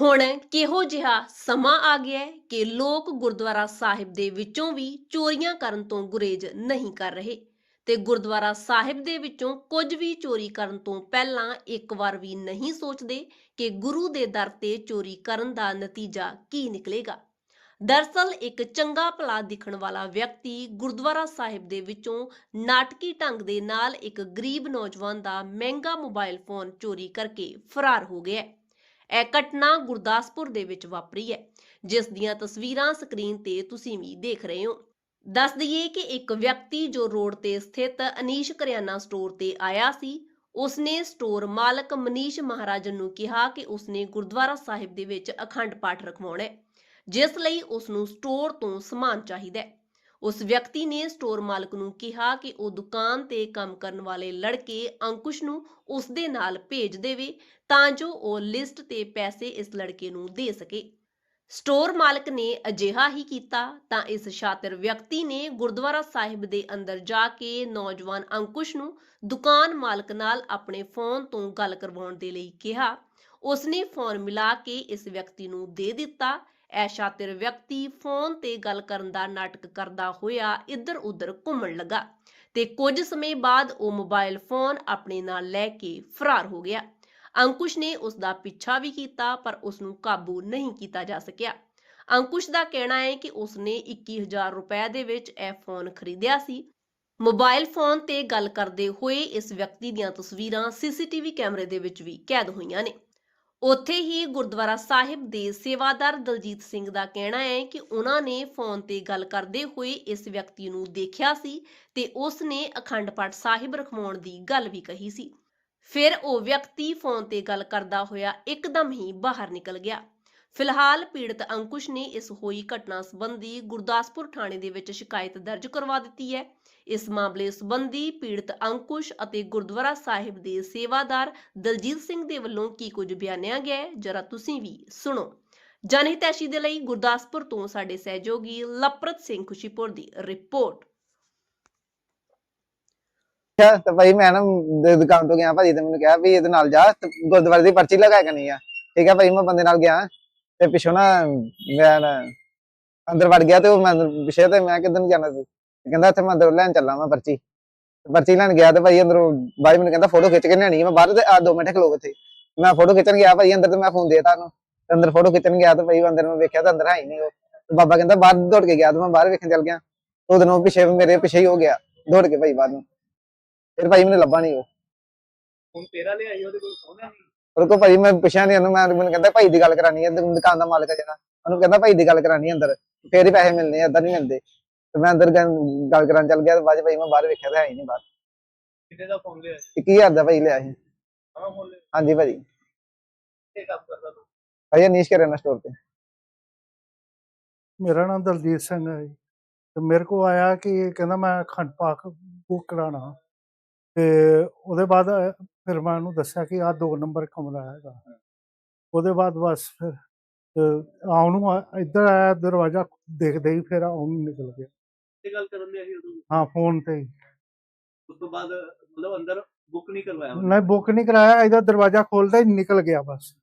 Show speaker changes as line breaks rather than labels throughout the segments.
ਹੁਣ ਕਿਹੋ ਜਿਹਾ ਸਮਾਂ ਆ ਗਿਆ ਹੈ ਕਿ ਲੋਕ ਗੁਰਦੁਆਰਾ ਸਾਹਿਬ ਦੇ ਵਿੱਚੋਂ ਵੀ ਚੋਰੀਆਂ ਕਰਨ ਤੋਂ ਗੁਰੇਜ਼ ਨਹੀਂ ਕਰ ਰਹੇ? ਤੇ ਗੁਰਦੁਆਰਾ ਸਾਹਿਬ ਦੇ ਵਿੱਚੋਂ ਕੁਝ ਵੀ ਚੋਰੀ ਕਰਨ ਤੋਂ ਪਹਿਲਾਂ ਇੱਕ ਵਾਰ ਵੀ ਨਹੀਂ ਸੋਚਦੇ ਕਿ ਗੁਰੂ ਦੇ ਦਰ ਤੇ ਚੋਰੀ ਕਰਨ ਦਾ ਨਤੀਜਾ ਕੀ ਨਿਕਲੇਗਾ? ਦਰਸਲ ਇੱਕ ਚੰਗਾ ਭਲਾ ਦਿਖਣ ਵਾਲਾ ਵਿਅਕਤੀ ਗੁਰਦੁਆਰਾ ਸਾਹਿਬ ਦੇ ਵਿੱਚੋਂ ਨਾਟਕੀ ਢੰਗ ਦੇ ਨਾਲ ਇੱਕ ਗਰੀਬ ਨੌਜਵਾਨ ਦਾ ਮਹਿੰਗਾ ਮੋਬਾਈਲ ਫੋਨ ਚੋਰੀ ਕਰਕੇ ਫਰਾਰ ਹੋ ਗਿਆ ਹੈ। ਇਹ ਘਟਨਾ ਗੁਰਦਾਸਪੁਰ ਦੇ ਵਿੱਚ ਵਾਪਰੀ ਹੈ। ਜਿਸ ਦੀਆਂ ਤਸਵੀਰਾਂ ਸਕਰੀਨ ਤੇ ਤੁਸੀਂ ਵੀ ਦੇਖ ਰਹੇ ਹੋ। ਦੱਸ ਦਈਏ ਕਿ ਇੱਕ ਵਿਅਕਤੀ ਜੋ ਰੋਡ ਤੇ ਸਥਿਤ ਅਨੀਸ਼ ਕਰਿਆਨਾ ਸਟੋਰ ਤੇ ਆਇਆ ਸੀ, ਉਸਨੇ ਸਟੋਰ ਮਾਲਕ ਮਨੀਸ਼ ਮਹਾਰਾਜਨ ਨੂੰ ਕਿਹਾ ਕਿ ਉਸਨੇ ਗੁਰਦੁਆਰਾ ਸਾਹਿਬ ਦੇ ਵਿੱਚ ਅਖੰਡ ਪਾਠ ਰਖਵਾਉਣਾ ਹੈ, ਜਿਸ ਲਈ ਉਸ ਨੂੰ ਸਟੋਰ ਤੋਂ ਸਮਾਨ ਚਾਹੀਦਾ ਹੈ। ਉਸ ਵਿਅਕਤੀ ਨੇ ਸਟੋਰ ਮਾਲਕ ਨੂੰ ਕਿਹਾ ਕਿ ਉਹ ਦੁਕਾਨ ਤੇ ਕੰਮ ਕਰਨ ਵਾਲੇ ਲੜਕੇ ਅੰਕੁਸ਼ ਨੂੰ ਉਸ ਦੇ ਨਾਲ ਭੇਜ ਦੇਵੇ ਤਾਂ ਜੋ ਉਹ ਲਿਸਟ ਤੇ ਪੈਸੇ ਇਸ ਲੜਕੇ ਨੂੰ ਦੇ ਸਕੇ। ਸਟੋਰ ਮਾਲਕ ਨੇ ਅਜਿਹਾ ਹੀ ਕੀਤਾ ਤਾਂ ਇਸ ਸ਼ਾਤਰ ਵਿਅਕਤੀ ਨੇ ਗੁਰਦੁਆਰਾ ਸਾਹਿਬ ਦੇ ਅੰਦਰ ਜਾ ਕੇ ਨੌਜਵਾਨ ਅੰਕੁਸ਼ ਨੂੰ ਦੁਕਾਨ ਮਾਲਕ ਨਾਲ ਆਪਣੇ ਫੋਨ ਤੋਂ ਗੱਲ ਕਰਵਾਉਣ ਦੇ ਲਈ ਕਿਹਾ। ਉਸਨੇ ਫੋਨ ਮਿਲਾ ਕੇ ਇਸ ਵਿਅਕਤੀ ਨੂੰ ਦੇ ਦਿੱਤਾ ਇਹ ਸ਼ਾਤਿਰ ਵਿਅਕਤੀ ਫੋਨ ਤੇ ਗੱਲ ਕਰਨ ਦਾ ਨਾਟਕ ਕਰਦਾ ਹੋਇਆ ਇੱਧਰ-ਉੱਧਰ ਘੁੰਮਣ ਲੱਗਾ ਤੇ ਕੁਝ ਸਮੇਂ ਬਾਅਦ ਉਹ ਮੋਬਾਈਲ ਫੋਨ ਆਪਣੇ ਨਾਲ ਲੈ ਕੇ ਫਰਾਰ ਹੋ ਗਿਆ। ਅੰਕੁਸ਼ ਨੇ ਉਸ ਦਾ ਪਿੱਛਾ ਵੀ ਕੀਤਾ, ਪਰ ਉਸ ਨੂੰ ਕਾਬੂ ਨਹੀਂ ਕੀਤਾ ਜਾ ਸਕਿਆ। ਅੰਕੁਸ਼ ਦਾ ਕਹਿਣਾ ਹੈ ਕਿ ਉਸ ਨੇ 21000 ਰੁਪਏ ਦੇ ਵਿੱਚ ਇਹ ਫੋਨ ਖਰੀਦਿਆ ਸੀ। ਮੋਬਾਈਲ ਫੋਨ ਤੇ ਗੱਲ ਕਰਦੇ ਹੋਏ ਇਸ ਵਿਅਕਤੀ ਦੀਆਂ ਤਸਵੀਰਾਂ ਸੀਸੀਟੀਵੀ ਕੈਮਰੇ ਦੇ ਵਿੱਚ ਵੀ ਕੈਦ ਹੋਈਆਂ ਨੇ। ਉੱਥੇ ਹੀ ਗੁਰਦੁਆਰਾ ਸਾਹਿਬ ਦੇ ਸੇਵਾਦਾਰ ਦਲਜੀਤ ਸਿੰਘ ਦਾ ਕਹਿਣਾ ਹੈ ਕਿ ਉਹਨਾਂ ਨੇ ਫੋਨ ਤੇ ਗੱਲ ਕਰਦੇ ਹੋਏ ਇਸ ਵਿਅਕਤੀ ਨੂੰ ਦੇਖਿਆ ਸੀ ਤੇ ਉਸ ਨੇ ਅਖੰਡ ਪਾਠ ਸਾਹਿਬ ਰਖਵਾਉਣ ਦੀ ਗੱਲ ਵੀ ਕਹੀ ਸੀ। ਫਿਰ ਉਹ ਵਿਅਕਤੀ ਫੋਨ ਤੇ ਗੱਲ ਕਰਦਾ ਹੋਇਆ ਇੱਕਦਮ ਹੀ ਬਾਹਰ ਨਿਕਲ ਗਿਆ। ਫਿਲਹਾਲ ਪੀੜਤ ਅੰਕੁਸ਼ ਨੇ ਇਸ ਹੋਈ ਘਟਨਾ ਸੰਬੰਧੀ ਗੁਰਦਾਸਪੁਰ ਥਾਣੇ ਦੇ ਵਿੱਚ ਸ਼ਿਕਾਇਤ ਦਰਜ ਕਰਵਾ ਦਿੱਤੀ ਹੈ। ਇਸ ਮਾਮਲੇ ਸੰਬੰਧੀ ਪੀੜਤ ਅੰਕੁਸ਼ ਅਤੇ ਗੁਰਦੁਆਰਾ ਸਾਹਿਬ ਦੇ ਸੇਵਾਦਾਰ ਦਲਜੀਤ ਸਿੰਘ ਦੇ ਵੱਲੋਂ ਕੀ ਕੁਝ ਬਿਆਨਿਆ ਗਿਆ ਹੈ, ਜਰਾ ਤੁਸੀਂ ਵੀ ਸੁਣੋ। ਜਨਹਿਤੈਸ਼ੀ ਦੇ ਲਈ ਗੁਰਦਾਸਪੁਰ ਤੋਂ ਸਾਡੇ ਸਹਿਯੋਗੀ ਲਪਰਤ ਸਿੰਘ ਖੁਸ਼ੀਪੁਰ ਦੀ ਰਿਪੋਰਟ।
ਕਿਹਾ ਤੇ ਭਾਈ ਮੈਂ ਨਾ ਦ- ਦੁਕਾਨ ਤੋਂ ਗਿਆ ਭਾਜੀ ਤੇ ਮੈਨੂੰ ਕਿਹਾ ਵੀ ਇਹਦੇ ਨਾਲ ਜਾ, ਤੇ ਗੁਰਦੁਆਰੇ ਦੀ ਪਰਚੀ ਲਗਾ ਕੇ ਨਹੀਂ ਆ। ਠੀਕ ਆ ਭਾਈ, ਮੈਂ ਬੰਦੇ ਨਾਲ ਗਿਆ। ਤੇ ਪਿੱਛੋਂ ਨਾ ਮੈਂ ਨਾ ਅੰਦਰ ਵੜ ਗਿਆ ਤੇ ਉਹ ਮੈਂ ਅੰਦਰ ਪਿੱਛੇ ਤੇ ਮੈਂ ਕਿੱਧਰ ਜਾਣਾ ਸੀ? ਤੇ ਕਹਿੰਦਾ ਇੱਥੇ ਮੈਂ ਅੰਦਰ ਲੈਣ ਚੱਲਾਂ ਮੈਂ ਪਰਚੀ। ਤੇ ਪਰਚੀ ਲੈਣ ਗਿਆ ਤੇ ਭਾਈ ਅੰਦਰੋਂ ਬਾਈ ਮੈਨੂੰ ਕਹਿੰਦਾ ਫੋਟੋ ਖਿੱਚ ਕੇ ਲਿਆਣੀ ਮੈਂ ਬਾਹਰ ਤੇ ਆ ਦੋ ਮਿੰਟ ਖਲੋ ਉੱਥੇ। ਮੈਂ ਫੋਟੋ ਖਿੱਚਣ ਗਿਆ ਭਾਈ ਅੰਦਰ ਤੇ ਮੈਂ ਫੋਨ ਦੇਤਾ ਉਹਨੂੰ। ਤੇ ਅੰਦਰ ਫੋਟੋ ਖਿੱਚਣ ਗਿਆ ਤੇ ਭਾਈ ਅੰਦਰ ਮੈਂ ਵੇਖਿਆ ਤਾਂ ਅੰਦਰ ਹੈ ਹੀ ਨਹੀਂ ਉਹ। ਤੇ ਬਾਬਾ ਕਹਿੰਦਾ ਬਾਹਰ ਦੌੜ ਕੇ ਗਿਆ ਤੇ ਮੈਂ ਬਾਹਰ ਵੇਖਣ ਚੱਲ ਗਿਆ। ਉਹਦੇ ਨੂੰ ਪਿੱਛੇ ਮੇਰੇ ਪਿੱਛੇ ਹੀ ਹੋ ਗਿਆ। ਦੌੜ ਕੇ ਭਾਈ ਬਾਹਰ ਨੂੰ। ਫਿਰ ਭਾਈ ਮੈਨੂੰ ਲੱਭਾ ਨਹੀਂ ਉਹ।
ਹੁਣ ਤੇਰਾ ਲਿਆਈ, ਉਹਦੇ ਕੋਲ ਸੋਹਣਾ ਨਹੀਂ
ਉਹਦੇ ਕੋਲ ਭਾਈ ਮੈਂ ਪੁੱਛਿਆ ਨਹੀਂ ਉਹਨੂੰ ਮੈਂ ਮੈਨੂੰ ਕਹਿੰਦਾ ਭਾਈ ਦੀ ਗੱਲ ਕਰਾਣੀ ਹੈ ਦੁਕਾਨ ਦਾ ਮਾਲਕ ਹੈ ਜਿਹੜਾ। ਉਹਨੂੰ ਕਹਿੰਦਾ ਭਾਈ ਦੀ ਗੱਲ ਕਰਾਣੀ ਅੰਦਰ। ਫੇਰ ਹੀ ਪੈਸੇ ਮਿਲਨੇ ਆ ਏਦਾਂ ਨਹੀਂ ਮਿਲਦੇ। ਤੇ ਮੈਂ ਅੰਦਰ ਗੱਲ ਕਰਾਂ ਚੱਲ ਗਿਆ ਤੇ ਬਾਅਦ 'ਚ ਭਾਈ ਮੈਂ ਬਾਹਰ ਵੇਖਿਆ ਤਾਂ ਹੈ ਹੀ ਨਹੀਂ ਬਾਹਰ।
ਕਿੰਨੇ ਦਾ ਫੋਨ ਲਿਆ
21000 ਦਾ ਭਾਈ ਲਿਆ ਸੀ।
ਹਾਂ ਫੋਨ ਲਿਆ।
ਹਾਂਜੀ ਭਾਜੀ।
ਕੀ ਕੰਮ ਕਰਦਾ ਤੂੰ?
ਭਾਈ ਅਨੀਸ਼ ਕਰਿਆਨਾ ਸਟੋਰ ਤੇ?
ਮੇਰਾ ਨਾਮ ਦਲਜੀਤ ਸਿੰਘ ਹੈ ਜੀ। ਤੇ ਮੇਰੇ ਕੋ ਆਇਆ ਕਿ ਇਹ ਕਹਿੰਦਾ ਮੈਂ ਅਖੰਡ ਪਾਠ ਬੁੱਕ ਕਰਾਣਾ ਤੇ ਉਹਦੇ ਬਾਅਦ ਫਿਰ ਮੈਂ ਉਹਨੂੰ ਦੱਸਿਆ ਕਿ ਆਹ ਦੋ ਨੰਬਰ ਕਮਰਾ ਹੈਗਾ। ਉਹਦੇ ਬਾਅਦ ਬਸ ਫਿਰ ਆਉਣ ਨੂੰ ਆ- ਇੱਧਰ ਆਇਆ ਦਰਵਾਜ਼ਾ ਦੇਖਦੇ ਹੀ ਫਿਰ ਆਉਣ ਨਿਕਲ ਗਿਆ।
ਤੇ ਗੱਲ ਕਰਨ ਸੀ ਉਦੋਂ
ਹਾਂ ਫੋਨ ਤੇ।
ਉਸ ਤੋਂ ਬਾਅਦ ਮਤਲਬ ਅੰਦਰ ਬੁੱਕ ਨਹੀਂ ਕਰਵਾਇਆ
ਨਹੀਂ ਬੁੱਕ ਨਹੀਂ ਕਰਾਇਆ ਇਹਦਾ ਦਰਵਾਜ਼ਾ ਖੋਲਦਾ ਹੀ ਨਿਕਲ ਗਿਆ ਬਸ।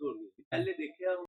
ਪਹਿਲੇ ਦੇਖਿਆ